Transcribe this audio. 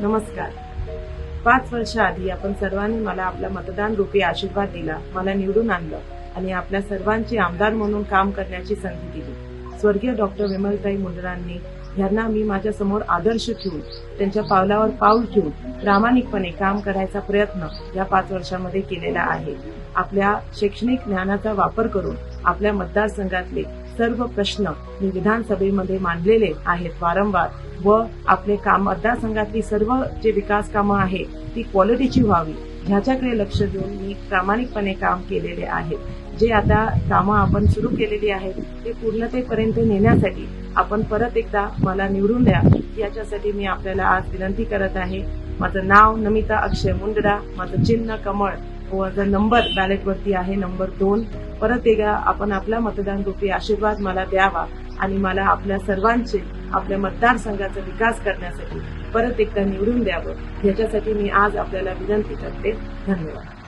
नमस्कार. पाच वर्षाआधी आपण सर्वांनी मला आपला मतदान रूपी आशीर्वाद दिला मला निवडून आणलं आणि आपल्या सर्वांची आमदार म्हणून काम करण्याची संधी दिली. स्वर्गीय डॉक्टर विमलताई मुंडरांनी यांना मी माझ्यासमोर आदर्श ठेवून त्यांच्या पावलावर पाऊल ठेवून प्रामाणिकपणे काम करायचा प्रयत्न या पाच वर्षामध्ये केलेला आहे. आपल्या शैक्षणिक ज्ञानाचा वापर करून आपल्या मतदारसंघातले सर्व प्रश्न मी विधानसभेमध्ये मांडलेले आहेत वारंवार व आपले काम मतदारसंघातली सर्व जे विकास कामं आहेत ती क्वालिटीची व्हावी ह्याच्याकडे लक्ष देऊन मी प्रामाणिकपणे काम केलेले आहेत जे आता कामं आपण सुरू केलेली आहेत ते पूर्णतेपर्यंत नेण्यासाठी आपण परत एकदा मला निवडून द्या. याच्यासाठी मी आपल्याला आज विनंती करत आहे. माझं नाव नमिता अक्षय मुंडडा माझं चिन्ह कमळ. हो, माझा नंबर बॅलेटवरती आहे नंबर दोन. परत एकदा आपण आपला मतदान रूपी आशीर्वाद मला द्यावा आणि मला आपल्या सर्वांचे आपल्या मतदारसंघाचा विकास करण्यासाठी परत एकदा निवडून द्यावं. याच्यासाठी मी आज आपल्याला विनंती करते. धन्यवाद.